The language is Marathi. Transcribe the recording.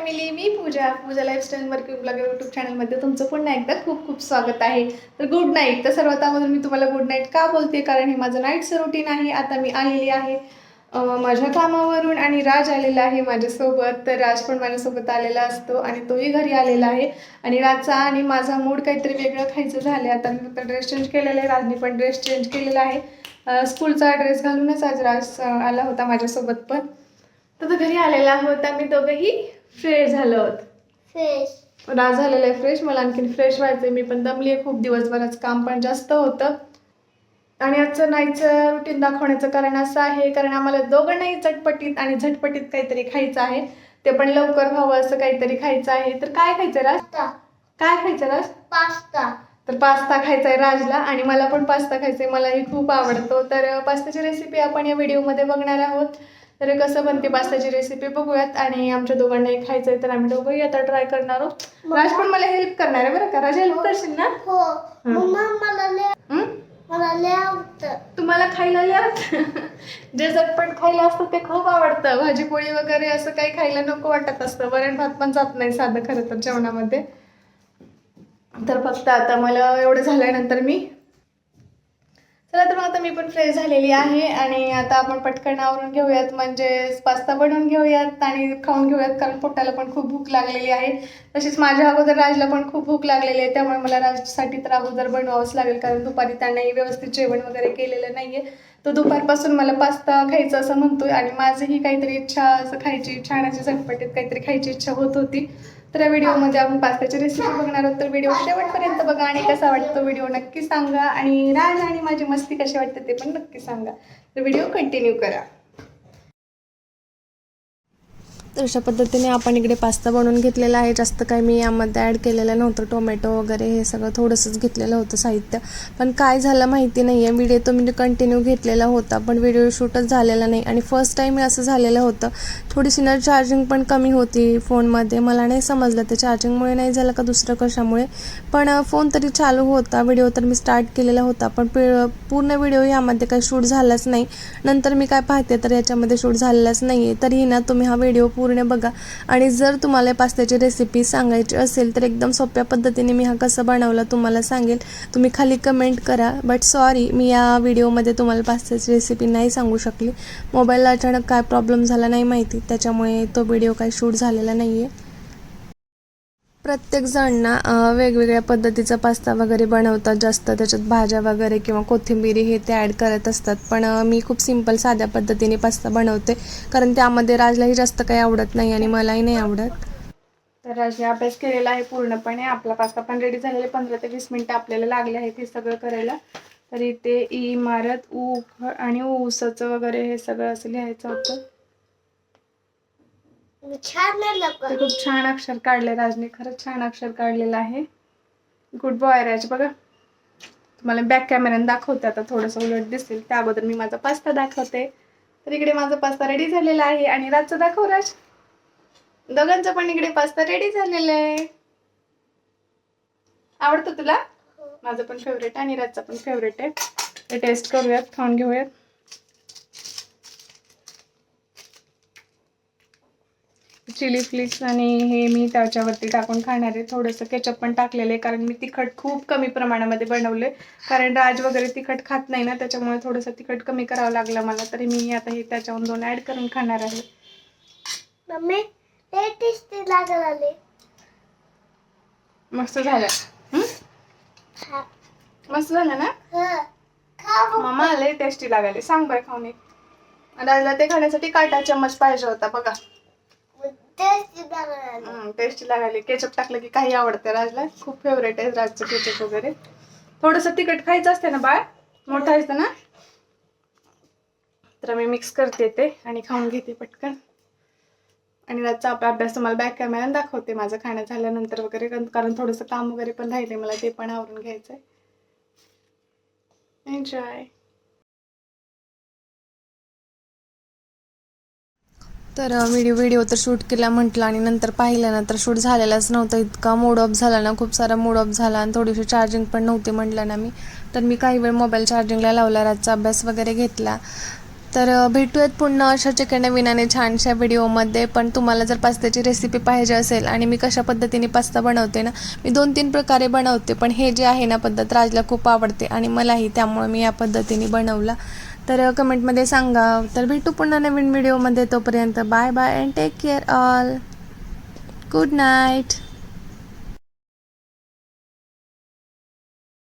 फॅमिली मी Pooja Pooja lifestyle working blog YouTube चॅनलमध्ये तुमचं पुन्हा एकदा खूप खूप स्वागत आहे. तर गुड नाईट तर सर्वात अगोदर मी तुम्हाला गुड नाईट का बोलते? कारण हे माझं नाईटचं रुटीन आहे. आता मी आलेली आहे माझ्या कामावरून आणि राज आलेला आहे माझ्यासोबत. तर राज पण माझ्यासोबत आलेला असतो आणि तोही घरी आलेला आहे. आणि राजचा आणि माझा मूड काहीतरी वेगळं खायचं झालं आहे आता मी फक्त ड्रेस चेंज केलेला आहे. राजने पण ड्रेस चेंज केलेला आहे. स्कूलचा ड्रेस घालूनच आज राज आला होता माझ्यासोबत पण. तर घरी आलेला आहोत मी दोघंही फ्रेश झालो फिश राज झालेला आहे फ्रेश मला आणखीन फ्रेश व्हायचं आहे मी पण दमली आहे खूप दिवसभराचं काम पण जास्त होतं. आणि आजचं नाईटचं रुटीन दाखवण्याचं कारण असं आहे कारण आम्हाला दोघांनाही चटपटीत आणि झटपटीत काहीतरी खायचं आहे. ते पण लवकर व्हावं असं काहीतरी खायचं आहे. तर काय खायचं राज? काय खायचं राज? पास्ता. तर पास्ता खायचा आहे राजला. आणि मला पण पास्ता खायचा आहे मलाही खूप आवडतो. तर पास्ताची रेसिपी आपण या व्हिडिओमध्ये बघणार आहोत. तर कसं बनते पास्ताची रेसिपी बघूयात. आणि आमच्या दोघांनाही खायचं आहे तर आम्ही दोघंही आता ट्राय करणार आहोत. राज पण मला हेल्प करणार आहे बरं का? राज हेल्प करशील ना? हो. हं? तुम्हाला खायला लय आवडतं? जे झटपट खायला असतं ते खूप आवडतं. भाजीपोळी वगैरे असं काही खायला नको वाटत असतं. वरण भात पण जात नाही साधं खरं तर जेवणामध्ये. तर फक्त आता मला एवढं झाल्यानंतर मी चला तर मग आता मी पण फ्रेश झालेली आहे आणि आता आपण पटकन आवरून घेऊयात. म्हणजे पास्ता बनवून घेऊयात आणि खाऊन घेऊयात कारण पोटाला पण खूप भूक लागलेली आहे. तशीच माझ्या अगोदर राजला पण खूप भूक लागलेली आहे त्यामुळे मला राजसाठी तर अगोदर बनवावंच लागेल कारण दुपारी त्यांनाही व्यवस्थित जेवण वगैरे केलेलं नाही आहे तो दुपारपासून मला पास्ता खायचा असं म्हणतोय आणि माझीही काहीतरी इच्छा असं खायची छान अशी झटपटीत काहीतरी खायची इच्छा होत होती. तर या व्हिडिओमध्ये आपण पास्त्याची रेसिपी बघणार आहोत. तर व्हिडिओ शेवटपर्यंत बघा आणि कसा वाटतो व्हिडिओ नक्की सांगा. आणि राज आणि माझी मस्ती कशी वाटते ते पण नक्की सांगा. तर व्हिडिओ कंटिन्यू करा. तर अशा पद्धतीने आपण इकडे पास्ता बनवून घेतलेला आहे. जास्त काही मी यामध्ये ॲड केलेलं नव्हतं. टोमॅटो वगैरे हे सगळं थोडंसंच घेतलेलं होतं साहित्य. पण काय झालं माहिती नाही आहे व्हिडिओ तो मी कंटिन्यू घेतलेला होता पण व्हिडिओ शूटच झालेला नाही. आणि फर्स्ट टाईम असं झालेलं होतं. थोडीशी ना चार्जिंग पण कमी होती फोनमध्ये. मला नाही समजलं ते चार्जिंगमुळे नाही झालं का दुसरं कशामुळे. पण फोन तरी चालू होता. व्हिडिओ तर मी स्टार्ट केलेला होता. पण पूर्ण व्हिडिओ यामध्ये काही शूट झालाच नाही. नंतर मी काय पाहते तर याच्यामध्ये शूट झालेलाच नाही आहे तरीही ना तुम्ही हा व्हिडिओ पूर्ण बघा. आणि जर तुम्हाला पास्त्याची रेसिपी सांगायची असेल तर एकदम सोप्या पद्धतीने मी हा कसं बनवला तुम्हाला सांगेल. तुम्ही खाली कमेंट करा बट सॉरी मी या व्हिडिओमध्ये तुम्हाला पास्त्याची रेसिपी नाही सांगू शकली. मोबाईलला अचानक काय प्रॉब्लेम झाला नाही माहिती. त्याच्यामुळे तो व्हिडिओ काही शूट झालेला नाही आहे प्रत्येक जण ना वेगवेगळ्या पद्धतीचा पास्ता वगैरे बनवतात. जास्त त्याच्यात भाज्या वगैरे किंवा कोथिंबिरी हे ते ॲड करत असतात. पण मी खूप सिंपल साध्या पद्धतीने पास्ता बनवते. कारण त्यामध्ये राजलाही जास्त काही आवडत नाही आणि मलाही नाही आवडत. तर राजने अभ्यास केलेला आहे पूर्णपणे. आपला पास्ता पण रेडी झालेला आहे. पंधरा ते वीस मिनटं आपल्याला लागले आहेत हे सगळं करायला. तर इथे इमारत उ आणि ऊसाचं वगैरे हे सगळं असं लिहायचं होतं. ते खूप छान अक्षर काढले राजने खरंच छान अक्षर काढलेलं आहे. गुड बॉय राज बघा. तुम्हाला बॅक कॅमेऱ्याने दाखवते आता थोडंसं उलट दिसेल. त्या अगोदर मी माझा पास्ता दाखवते. तर इकडे माझा पास्ता रेडी झालेला आहे. आणि राजचा दाखव राज. दोघांचा पण इकडे पास्ता रेडी झालेला आहे. आवडतो तुला? माझं पण फेवरेट आणि राजचा पण फेवरेट आहे. ते टेस्ट करूयात खाऊन घेऊयात. चिली फ्लिक्स आणि हे मी त्याच्यावरती टाकून खाणार आहे. थोडंसं केचप पण टाकलेलं आहे कारण मी तिखट खूप कमी प्रमाणामध्ये बनवले कारण राज वगैरे तिखट खात नाही ना त्याच्यामुळे थोडंसं तिखट कमी करावं लागलं मला. तरी मी आता हे त्याच्याहून दोन ॲड करून खाणार आहे. मम्मी आले. मस्त झालं. मस्त झालं ना? हं. मामा लय टेस्टी लागायले. सांग बरं खाऊन एक. राजला ते खाण्यासाठी काटा चम्मच पाहिजे होता बघा. टेस्टी लागल टेस्टी केचप टाकलं की काही आवडतं राजला. खूप फेवरेट आहे राजचं केचप वगैरे. थोडंसं तिखट खायचं असते ना बाळ? मोठं असतं ना? तर मी मिक्स करते ते आणि खाऊन घेते पटकन. आणि रातचा आपला अभ्यास तुम्हाला बॅक कॅमेऱ्याने दाखवते. माझं खाणं झाल्यानंतर वगैरे कारण थोडंसं काम वगैरे पण राहिले मला ते पण आवरून घ्यायचं आहे एन्जॉय तर व्हिडिओ व्हिडिओ तर शूट केला म्हटलं आणि नंतर पाहिलं ना तर शूट झालेलाच नव्हतं. इतका मूड ऑफ झाला ना खूप सारा मूड ऑफ झाला आणि थोडीशी चार्जिंग पण नव्हती म्हटलं ना मी. तर मी काही वेळ मोबाईल चार्जिंगला लावला रातचा अभ्यास वगैरे घेतला. तर भेटूयात पुन्हा अशाच एका नवीन आणि छानशा व्हिडिओमध्ये पण तुम्हाला जर पास्त्याची रेसिपी पाहिजे असेल आणि मी कशा पद्धतीने पास्ता बनवते ना मी दोन तीन प्रकारे बनवते. पण हे जे आहे ना पद्धत राजला खूप आवडते आणि मलाही त्यामुळे मी या पद्धतीने बनवला. तर कमेंटमध्ये सांगा. तर भेटू पुन्हा नवीन व्हिडिओमध्ये तोपर्यंत bye bye and take care all good night